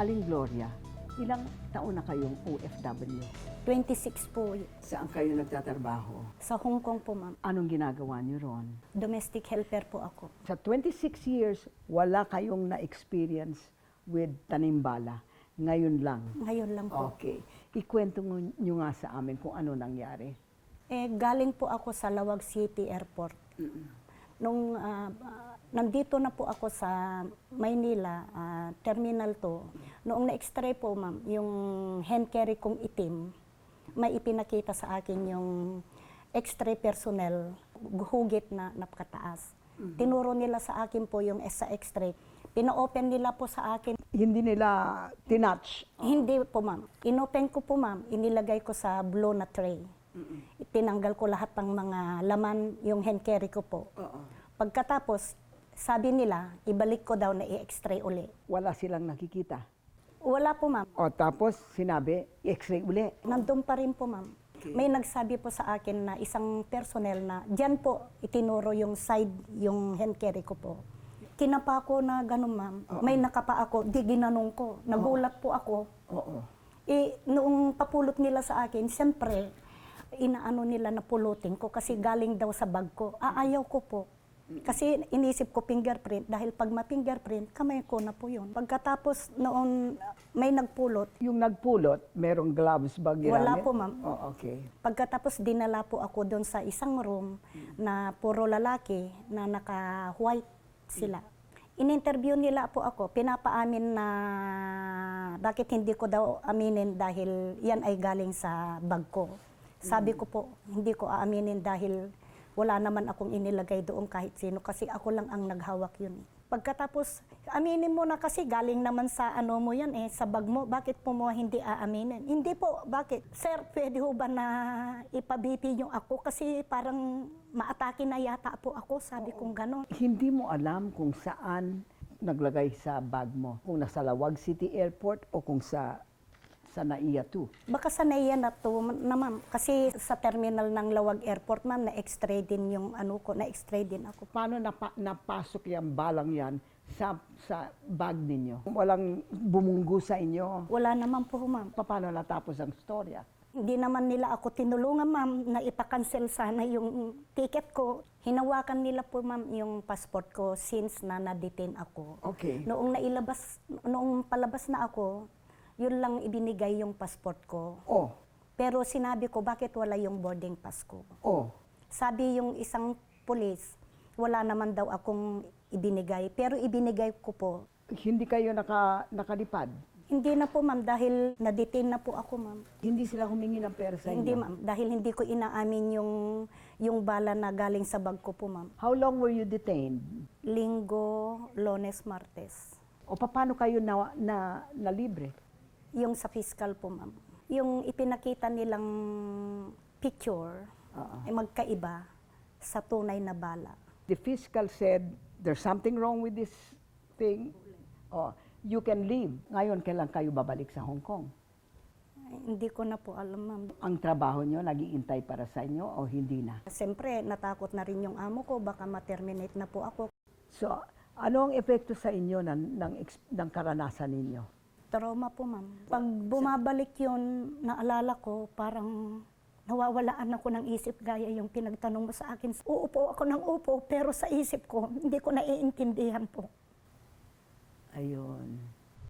Aling Gloria, ilang taon na kayong OFW? 26 po Saan kayo nagtatrabaho? sa Hong Kong po ma'am. Anong ginagawa niyo ron? Domestic helper po ako. Sa 26 years, wala kayong na-experience with tanimbala. Ngayon lang. Ngayon lang po. Okay. Ikwento nyo nga sa amin kung ano nangyari. Eh, galing po ako sa Lawag City Airport. Nung ah, ah, nandito na po ako sa Maynila, ah, Terminal 2, noong na-extray po ma'am, yung hand carry kong itim, may ipinakita sa akin yung x-ray personnel, hugit na napakataas. Tinuro nila sa akin po yung sa x-ray. Pina-open nila po sa akin Hindi nila tinatch. Hindi po, ma'am. Inopen ko po, ma'am. Inilagay ko sa blue na tray. Tinanggal ko lahat ng mga laman, yung hand carry ko po. Pagkatapos, sabi nila, ibalik ko daw na i-x-ray uli. Wala silang nakikita. Wala po, ma'am. O tapos sinabi, x-ray uli. Nandun pa rin po, ma'am. May nagsabi po sa akin na isang personnel na dyan po itinuro yung side, yung hand carry ko po. Kinapa ko na gano'n, ma'am. May nakapa ako, di ginanong ko. Nagulat po ako. Oo. Eh, noong papulot nila sa akin, siyempre, inaano nila na pulutin ko kasi galing daw sa bag ko. Aayaw ko po. Kasi inisip ko fingerprint dahil pag ma-fingerprint, kamay ko na po yun. Pagkatapos noon may nagpulot, Yung nagpulot, merong gloves ba ginamit? Wala po, ma'am. Oh, okay. pagkatapos dinala po ako doon sa isang room na puro lalaki na naka-white sila. In-interview nila po ako, pinapaamin na bakit hindi ko daw aminin dahil yan ay galing sa bag ko. Sabi ko po, hindi ko aaminin dahil wala naman akong inilagay doon kahit sino kasi ako lang ang naghawak yun. eh. Pagkatapos, aminin mo na kasi galing naman sa ano mo yan eh, sa bag mo. Bakit po mo hindi aaminin? Hindi po, bakit? Sir, pwede ho ba na ipabipi yung ako? Kasi parang maatake na yata po ako, sabi kong gano'n. Hindi mo alam kung saan naglagay sa bag mo. Kung nasa Lawag City Airport o kung sa sa Naiya 2. Baka sanay yan na to na ma'am. Kasi sa terminal ng Lawag Airport ma'am, na-extray din yung ano ko, na-extray din ako. Paano napa, napasok yung balang yan sa, sa bag ninyo? Walang bumunggo sa inyo? Wala naman po ma'am. Paano natapos ang storya? Hindi naman nila ako tinulungan ma'am na ipakancel sana yung ticket ko. Hinawakan nila po ma'am yung passport ko since na na-detain ako. Okay. Noong nailabas, noong palabas na ako, yun lang ibinigay yung passport ko. Oh, Pero sinabi ko, bakit wala yung boarding pass ko? oh. Sabi yung isang pulis, wala naman daw akong ibinigay. Pero ibinigay ko po. Hindi kayo naka, nakalipad? Hindi na po ma'am dahil na-detain na po ako ma'am. Hindi sila humingi ng pera sa inyo? Hindi ma'am, dahil hindi ko inaamin yung, yung bala na galing sa bag ko po ma'am. How long were you detained? Linggo, Lones, Martes. O paano kayo na, na, na libre? Yung sa fiscal po ma'am. Yung ipinakita nilang picture Oo. ay magkaiba sa tunay na bala. The fiscal said, there's something wrong with this thing. Oh, you can leave. Ngayon, kailan kayo babalik sa Hong Kong? Ay, hindi ko na po alam ma'am. Ang trabaho nyo, nagiintay para sa inyo o hindi na? Siyempre, natakot na rin yung amo ko, baka ma-terminate na po ako. So, ano ang epekto sa inyo ng, ng, ng karanasan ninyo? Trauma po, ma'am. Pag bumabalik yun, naalala ko, parang nawawalaan ako ng isip gaya yung pinagtanong mo sa akin. Uupo ako ng upo, pero sa isip ko, hindi ko naiintindihan po. Ayun.